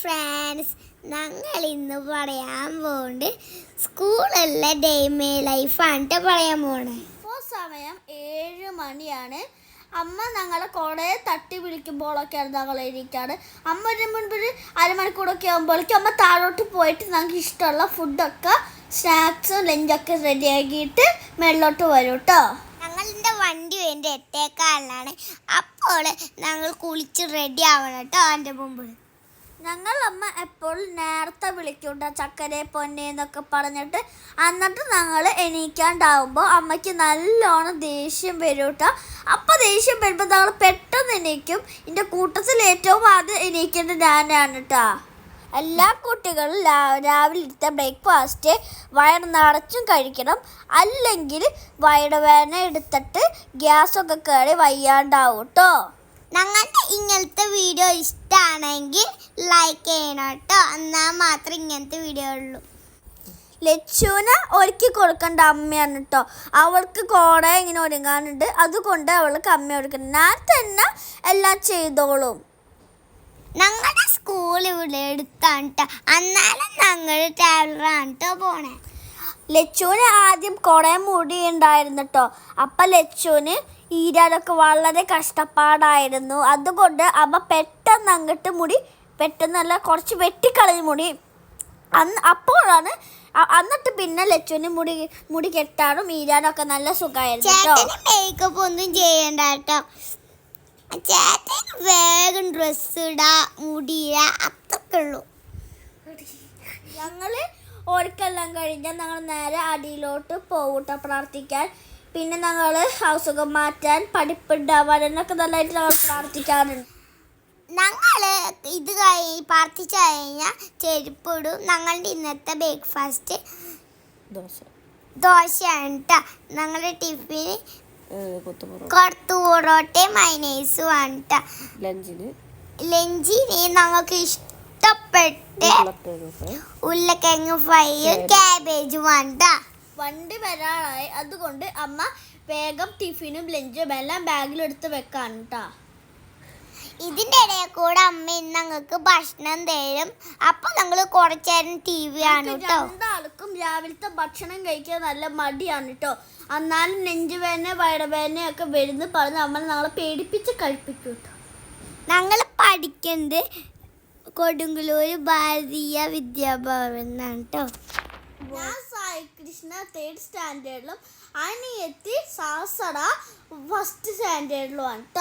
Friends ഞങ്ങൾ ഇന്ന് പറയാൻ പോകുന്നത് സ്കൂളിലെ ഡേമേ ലൈഫാണ് ട്ടോ പറയാൻ പോണേ. ഇപ്പോൾ സമയം ഏഴ് മണിയാണ്. അമ്മ ഞങ്ങളെ കുറേ തട്ടി വിളിക്കുമ്പോഴൊക്കെയാണ് ഞങ്ങൾ ഇരിക്കാറ് അമ്മ ഒരു മുൻപ് ഒരു അരമണിക്കൂറൊക്കെ ആകുമ്പോഴേക്കും അമ്മ താഴോട്ട് പോയിട്ട് ഞങ്ങൾക്ക് ഇഷ്ടമുള്ള ഫുഡൊക്കെ സ്നാക്സും ലഞ്ചൊക്കെ റെഡിയാക്കിയിട്ട് മേളിലോട്ട് വരും കേട്ടോ ഞങ്ങളുടെ വണ്ടി എന്റെ എട്ടേക്കാലിലാണ് അപ്പോൾ ഞങ്ങൾ കുളിച്ച് റെഡി ആവണം കേട്ടോ അതിന്റെ മുമ്പ് ഞങ്ങൾ അമ്മ എപ്പോഴും നേരത്തെ വിളിക്കൂട്ട ചക്കരെ പൊന്നെ എന്നൊക്കെ പറഞ്ഞിട്ട്. എന്നിട്ട് ഞങ്ങൾ എണീക്കാണ്ടാവുമ്പോൾ അമ്മയ്ക്ക് നല്ലോണം ദേഷ്യം വരും കേട്ടോ അപ്പോൾ ദേഷ്യം വരുമ്പോൾ ഞങ്ങൾ പെട്ടെന്ന് എണീക്കും. എന്റെ കൂട്ടത്തിൽ ഏറ്റവും ആദ്യം എണീക്കേണ്ടത് ഞാനാണ് കേട്ടോ എല്ലാ കുട്ടികളും രാവിലെ എടുത്ത ബ്രേക്ക്ഫാസ്റ്റ് വയറ് നിറച്ചും കഴിക്കണം. അല്ലെങ്കിൽ വയറുവേദന എടുത്തിട്ട് ഗ്യാസൊക്കെ കയറി വയ്യാണ്ടാവും കേട്ടോ ഞങ്ങളുടെ ഇങ്ങനത്തെ വീഡിയോ ഇഷ്ടമാണെങ്കിൽ ലൈക്ക് ചെയ്യണം കേട്ടോ എന്നാൽ മാത്രമേ ഇങ്ങനത്തെ വീഡിയോ ഉള്ളൂ. ലച്ചുവിന് ഒരുക്കി കൊടുക്കേണ്ട അമ്മയാണ് കേട്ടോ അവൾക്ക് കോടെ ഇങ്ങനെ ഒരുങ്ങാനുണ്ട്. അതുകൊണ്ട് അവൾക്ക് അമ്മ ഒരുക്കണം ഞാൻ തന്നെ എല്ലാം ചെയ്തോളും. ഞങ്ങളുടെ സ്കൂൾ ഇവിടെ എടുത്താണ് കേട്ടോ എന്നാലും ഞങ്ങൾ ട്രാവലറാണ് കേട്ടോ പോണേ. ലച്ചുവിന് ആദ്യം കുറേ മുടി ഉണ്ടായിരുന്നു കേട്ടോ അപ്പം ലച്ചുവിന് ഈരാനൊക്കെ വളരെ കഷ്ടപ്പാടായിരുന്നു. അതുകൊണ്ട് അമ്മ പെട്ടെന്ന് അങ്ങോട്ട് മുടി പെട്ടെന്നല്ല കുറച്ച് വെട്ടിക്കളഞ്ഞ മുടി. അന്ന് അപ്പോഴാണ് എന്നിട്ട് പിന്നെ ലച്ചുവിന് മുടി മുടി കെട്ടാനും ഈരാനൊക്കെ നല്ല സുഖമായിരുന്നു മേക്കപ്പ് ഒന്നും ചെയ്യണ്ട കേട്ടോ. ചേട്ടൻ വേഗം ഡ്രസ്സ് ഇടാ മുടിയിടാ അത്രക്കെ ഉള്ളൂ. ഞങ്ങൾ ഓർക്കെല്ലാം കഴിഞ്ഞാൽ ഞങ്ങൾ നേരെ അടിയിലോട്ട് പോവൂട്ടോ പ്രാർത്ഥിക്കാൻ. പിന്നെ ഞങ്ങൾ അസുഖം മാറ്റാൻ പഠിപ്പുണ്ടാവാൻ എന്നൊക്കെ നല്ലതായിട്ട് ഞങ്ങൾ പ്രാർത്ഥിക്കാറുണ്ട്. ഞങ്ങൾ ഇത് കഴിഞ്ഞ് പ്രാർത്ഥിച്ചു കഴിഞ്ഞാൽ ചെരുപ്പ് ഇടും ഞങ്ങളുടെ ഇന്നത്തെ ബ്രേക്ക്ഫാസ്റ്റ് ദോശ. ദോശയാണ് കേട്ടോ ഞങ്ങളുടെ ടിഫിന് കൊടുത്തു കുറത്ത് പൊറോട്ടയും മൈനൈസും ആണ് കേട്ടോ ലഞ്ചിന്? ലഞ്ചിന് ഞങ്ങൾക്ക് ഇഷ്ടപ്പെട്ട് ഉരുളക്കിഴങ്ങ് ഫ്രൈയും ക്യാബേജും ആണ് ട്ടോ. വണ്ടി വരാറായി. അതുകൊണ്ട് അമ്മ വേഗം ടിഫിനും ലഞ്ചും എല്ലാം ബാഗിലെടുത്ത് വെക്കാണ് കേട്ടോ ഇതിന്റെ ഇടയിൽ കൂടെ അമ്മ ഇന്ന് ഞങ്ങൾക്ക് ഭക്ഷണം തരും. അപ്പൊ ഞങ്ങൾ കുറച്ചേരം ടി വി ആണ് കേട്ടോ രണ്ടാൾക്കും രാവിലത്തെ ഭക്ഷണം കഴിക്കാൻ നല്ല മടിയാണ് കേട്ടോ എന്നാലും നെഞ്ചുവേദന വയറുവേദന ഒക്കെ വരുന്ന പറഞ്ഞ് നമ്മൾ ഞങ്ങളെ പേടിപ്പിച്ച് കഴിപ്പിക്കും കേട്ടോ ഞങ്ങൾ പഠിക്കുന്നത് കൊടുങ്ങല്ലൂർ ഭാരതീയ വിദ്യാഭവൻ എന്നാണ് കേട്ടോ థర్డ్ స్టాండర్డ్లో ఆయన ఎత్తి సాసడ ఫస్ట్ స్టాండర్డ్లో అంట.